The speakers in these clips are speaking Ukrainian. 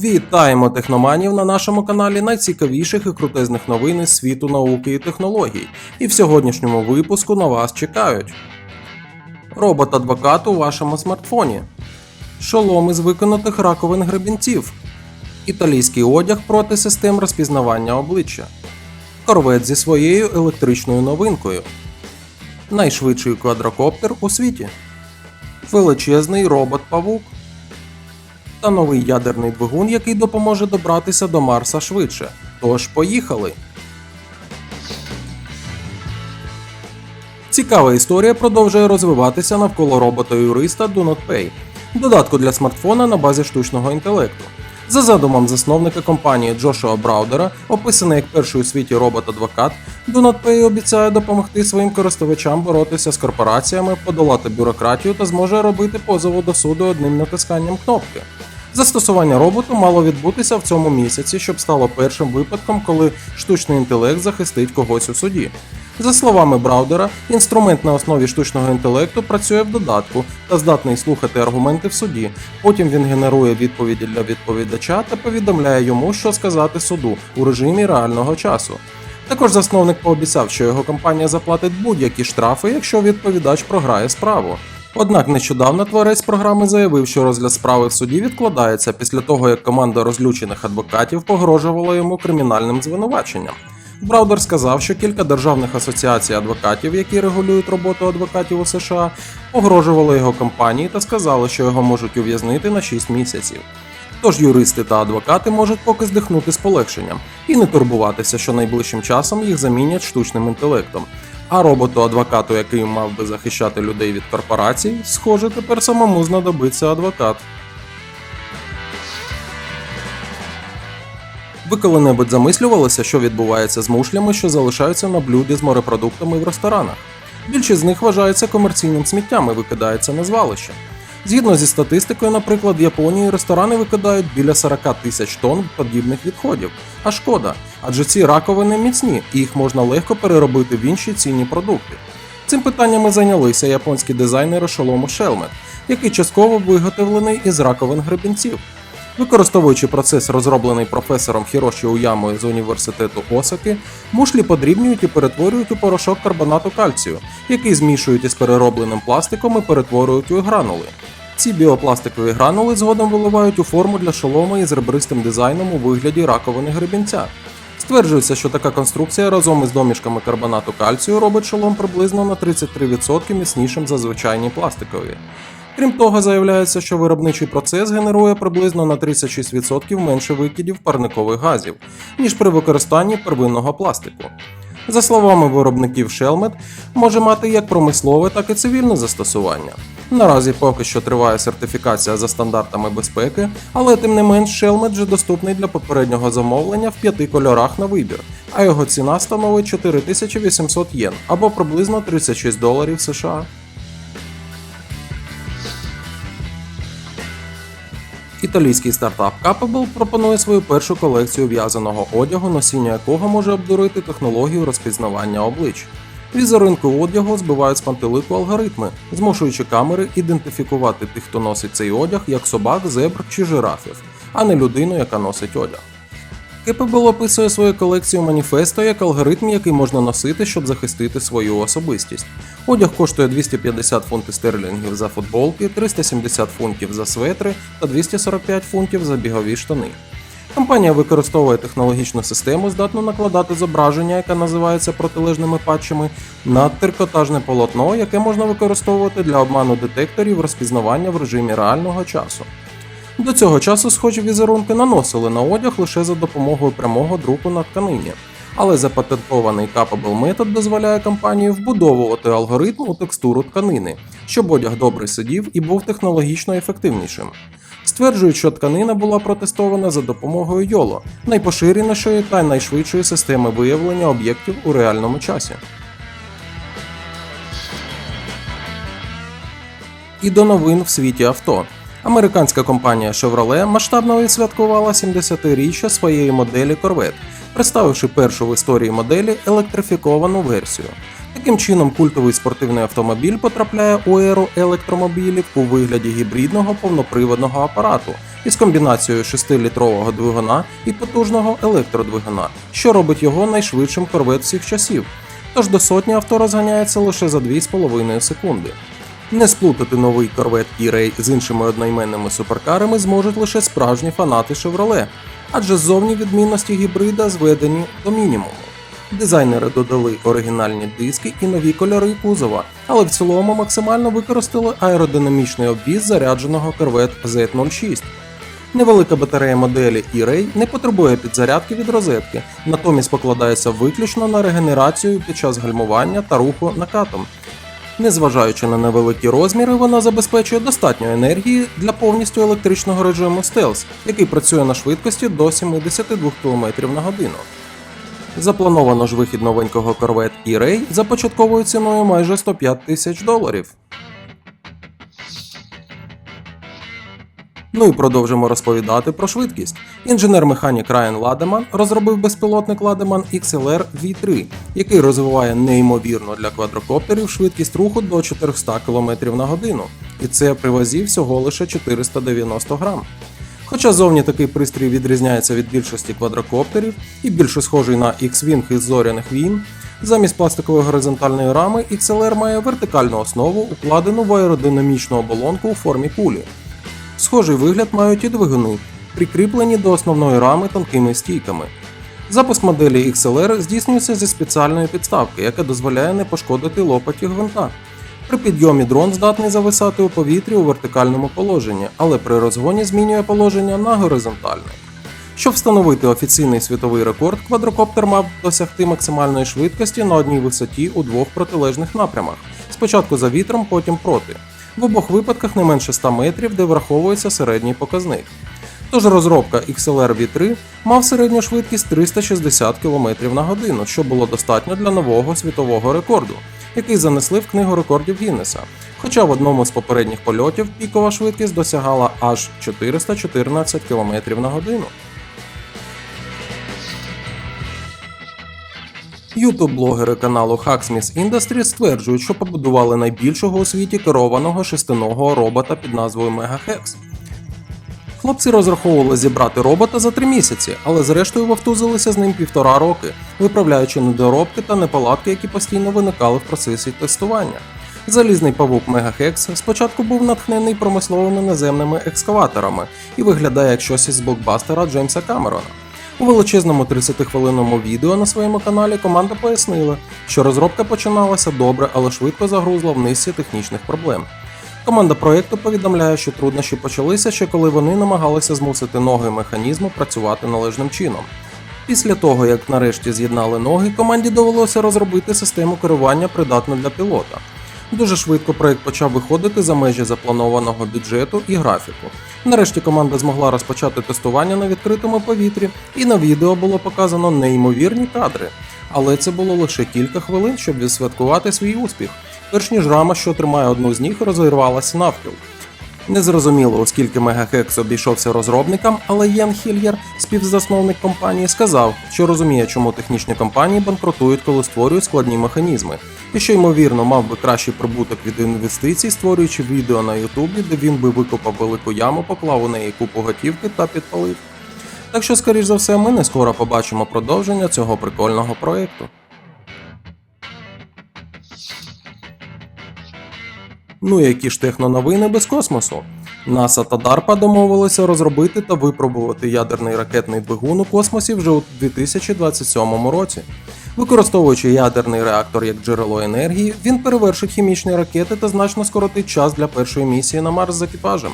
Вітаємо техноманів на нашому каналі найцікавіших і крутезних новин із світу науки і технологій. І в сьогоднішньому випуску на вас чекають. Робот-адвокат у вашому смартфоні, шолом із виконатих раковин гребінців, італійський одяг проти систем розпізнавання обличчя, корвет зі своєю електричною новинкою, найшвидший квадрокоптер у світі, величезний робот-павук та новий ядерний двигун, який допоможе добратися до Марса швидше. Тож поїхали! Цікава історія продовжує розвиватися навколо робота-юриста Do Not Pay, додатку для смартфона на базі штучного інтелекту. За задумом засновника компанії Джошуа Браудера, описаний як перший у світі робот-адвокат, Do Not Pay обіцяє допомогти своїм користувачам боротися з корпораціями, подолати бюрократію та зможе робити позови до суду одним натисканням кнопки. Застосування роботу мало відбутися в цьому місяці, щоб стало першим випадком, коли штучний інтелект захистить когось у суді. За словами Браудера, інструмент на основі штучного інтелекту працює в додатку та здатний слухати аргументи в суді. Потім він генерує відповіді для відповідача та повідомляє йому, що сказати суду у режимі реального часу. Також засновник пообіцяв, що його компанія заплатить будь-які штрафи, якщо відповідач програє справу. Однак нещодавно творець програми заявив, що розгляд справи в суді відкладається після того, як команда розлючених адвокатів погрожувала йому кримінальним звинуваченням. Браудер сказав, що кілька державних асоціацій адвокатів, які регулюють роботу адвокатів у США, погрожували його компанії та сказали, що його можуть ув'язнити на 6 місяців. Тож юристи та адвокати можуть поки здихнути з полегшенням і не турбуватися, що найближчим часом їх замінять штучним інтелектом. А роботу-адвокату, який мав би захищати людей від корпорацій, схоже, тепер самому знадобиться адвокат. Ви коли-небудь замислювалися, що відбувається з мушлями, що залишаються на блюді з морепродуктами в ресторанах? Більшість з них вважаються комерційним сміттям і викидається на звалище. Згідно зі статистикою, наприклад, в Японії ресторани викидають біля 40 тисяч тонн подібних відходів. А шкода, адже ці раковини міцні і їх можна легко переробити в інші цінні продукти. Цим питаннями зайнялися японські дизайнери шолому Shelmet, який частково виготовлений із раковин гребінців. Використовуючи процес, розроблений професором Хіроші Уямою з університету Осаки, мушлі подрібнюють і перетворюють у порошок карбонату кальцію, який змішують із переробленим пластиком і перетворюють у гранули. Ці біопластикові гранули згодом виливають у форму для шолома із ребристим дизайном у вигляді раковини гребінця. Стверджується, що така конструкція разом із домішками карбонату кальцію робить шолом приблизно на 33% міцнішим за звичайні пластикові. Крім того, заявляється, що виробничий процес генерує приблизно на 36% менше викидів парникових газів, ніж при використанні первинного пластику. За словами виробників Shelmet, може мати як промислове, так і цивільне застосування. Наразі поки що триває сертифікація за стандартами безпеки, але тим не менш Shelmet вже доступний для попереднього замовлення в п'яти кольорах на вибір, а його ціна становить 4800 єн або приблизно 36 доларів США. Італійський стартап Capable пропонує свою першу колекцію в'язаного одягу, носіння якого може обдурити технологію розпізнавання облич. Візерунки одягу збивають з пантелику алгоритми, змушуючи камери ідентифікувати тих, хто носить цей одяг, як собак, зебр чи жирафів, а не людину, яка носить одяг. Capable описує свою колекцію маніфесто як алгоритм, який можна носити, щоб захистити свою особистість. Одяг коштує 250 фунтів стерлінгів за футболки, 370 фунтів за светри та 245 фунтів за бігові штани. Компанія використовує технологічну систему, здатну накладати зображення, яке називається протилежними патчами, на трикотажне полотно, яке можна використовувати для обману детекторів розпізнавання в режимі реального часу. До цього часу схожі візерунки наносили на одяг лише за допомогою прямого друку на тканині. Але запатентований Capable метод дозволяє компанії вбудовувати алгоритм у текстуру тканини, щоб одяг добре сидів і був технологічно ефективнішим. Стверджують, що тканина була протестована за допомогою YOLO, найпоширенішої та найшвидшої системи виявлення об'єктів у реальному часі. І до новин в світі авто. Американська компанія Chevrolet масштабно відсвяткувала 70-річчя своєї моделі Corvette, представивши першу в історії моделі електрифіковану версію. Таким чином, культовий спортивний автомобіль потрапляє у еру електромобілів у вигляді гібридного повноприводного апарату із комбінацією 6-літрового двигуна і потужного електродвигуна, що робить його найшвидшим корвет всіх часів. Тож до сотні авто розганяється лише за 2,5 секунди. Не сплутати новий корвет E-Ray з іншими одноіменними суперкарами зможуть лише справжні фанати Chevrolet, адже зовні відмінності гібрида зведені до мінімуму. Дизайнери додали оригінальні диски і нові кольори кузова, але в цілому максимально використали аеродинамічний обвіз зарядженого корвет Z06. Невелика батарея моделі E-Ray не потребує підзарядки від розетки, натомість покладається виключно на регенерацію під час гальмування та руху накатом. Незважаючи на невеликі розміри, вона забезпечує достатньо енергії для повністю електричного режиму Stealth, який працює на швидкості до 72 км на годину. Заплановано ж вихід новенького Corvette E-Ray за початковою ціною майже 105 тисяч доларів. Ну і продовжимо розповідати про швидкість. Інженер-механік Райан Ладеман розробив безпілотник Ладеман XLR V3, який розвиває неймовірно для квадрокоптерів швидкість руху до 400 км на годину, і це при вазі всього лише 490 грам. Хоча зовні такий пристрій відрізняється від більшості квадрокоптерів і більше схожий на X-Wing із зоряних війн, замість пластикової горизонтальної рами XLR має вертикальну основу, укладену в аеродинамічну оболонку у формі кулі. Схожий вигляд мають і двигуни, прикріплені до основної рами тонкими стійками. Запуск моделі XLR здійснюється зі спеціальної підставки, яка дозволяє не пошкодити лопаті гвинта. При підйомі дрон здатний зависати у повітрі у вертикальному положенні, але при розгоні змінює положення на горизонтальне. Щоб встановити офіційний світовий рекорд, квадрокоптер мав досягти максимальної швидкості на одній висоті у двох протилежних напрямах: спочатку за вітром, потім проти. В обох випадках не менше 100 метрів, де враховується середній показник. Тож розробка XLR V3 мав середню швидкість 360 км на годину, що було достатньо для нового світового рекорду, який занесли в книгу рекордів Гіннеса. Хоча в одному з попередніх польотів пікова швидкість досягала аж 414 км на годину. Ютуб-блогери каналу Hacksmith Industries стверджують, що побудували найбільшого у світі керованого шестиного робота під назвою Megahex. Хлопці розраховували зібрати робота за три місяці, але зрештою вовтузилися з ним півтора роки, виправляючи недоробки та неполадки, які постійно виникали в процесі тестування. Залізний павук Мегахекс спочатку був натхнений промисловими наземними екскаваторами і виглядає як щось із блокбастера Джеймса Камерона. У величезному 30-хвилинному відео на своєму каналі команда пояснила, що розробка починалася добре, але швидко загрузла в низці технічних проблем. Команда проєкту повідомляє, що труднощі почалися ще коли вони намагалися змусити ноги механізму працювати належним чином. Після того, як нарешті з'єднали ноги, команді довелося розробити систему керування придатну для пілота. Дуже швидко проект почав виходити за межі запланованого бюджету і графіку. Нарешті команда змогла розпочати тестування на відкритому повітрі, і на відео було показано неймовірні кадри. Але це було лише кілька хвилин, щоб відсвяткувати свій успіх, перш ніж рама, що тримає одну з них, розірвалася навпіл. Незрозуміло, оскільки Мегахекс обійшовся розробникам, але Єн Хільєр, співзасновник компанії, сказав, що розуміє, чому технічні компанії банкрутують, коли створюють складні механізми, і що ймовірно мав би кращий прибуток від інвестицій, створюючи відео на Ютубі, де він би викопав велику яму, поклав у неї купу готівки та підпалив. Так що, скоріш за все, ми не скоро побачимо продовження цього прикольного проєкту. Ну які ж техноновини без космосу? НАСА та DARPA домовилися розробити та випробувати ядерний ракетний двигун у космосі вже у 2027 році. Використовуючи ядерний реактор як джерело енергії, він перевершить хімічні ракети та значно скоротить час для першої місії на Марс з екіпажем.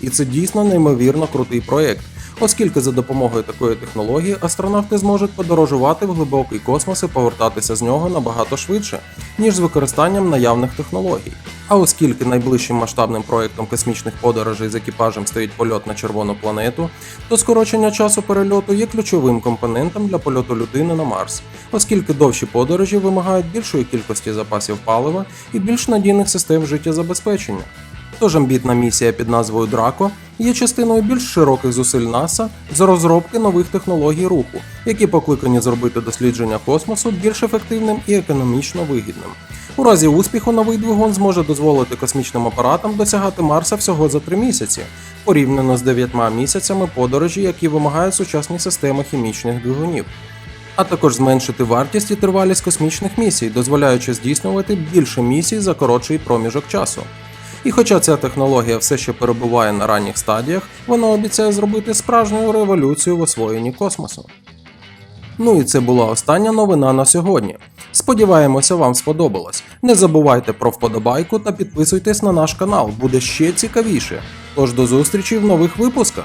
І це дійсно неймовірно крутий проєкт, оскільки за допомогою такої технології астронавти зможуть подорожувати в глибокий космос і повертатися з нього набагато швидше, ніж з використанням наявних технологій. А оскільки найближчим масштабним проєктом космічних подорожей з екіпажем стоїть польот на червону планету, то скорочення часу перельоту є ключовим компонентом для польоту людини на Марс, оскільки довші подорожі вимагають більшої кількості запасів палива і більш надійних систем життєзабезпечення. Тож амбітна місія під назвою Драко, є частиною більш широких зусиль НАСА з розробки нових технологій руху, які покликані зробити дослідження космосу більш ефективним і економічно вигідним. У разі успіху новий двигун зможе дозволити космічним апаратам досягати Марса всього за три місяці, порівняно з дев'ятьма місяцями подорожі, які вимагають сучасні системи хімічних двигунів. А також зменшити вартість і тривалість космічних місій, дозволяючи здійснювати більше місій за коротший проміжок часу. І хоча ця технологія все ще перебуває на ранніх стадіях, вона обіцяє зробити справжню революцію в освоєнні космосу. Ну і це була остання новина на сьогодні. Сподіваємося, вам сподобалось. Не забувайте про вподобайку та підписуйтесь на наш канал, буде ще цікавіше. Тож до зустрічі в нових випусках.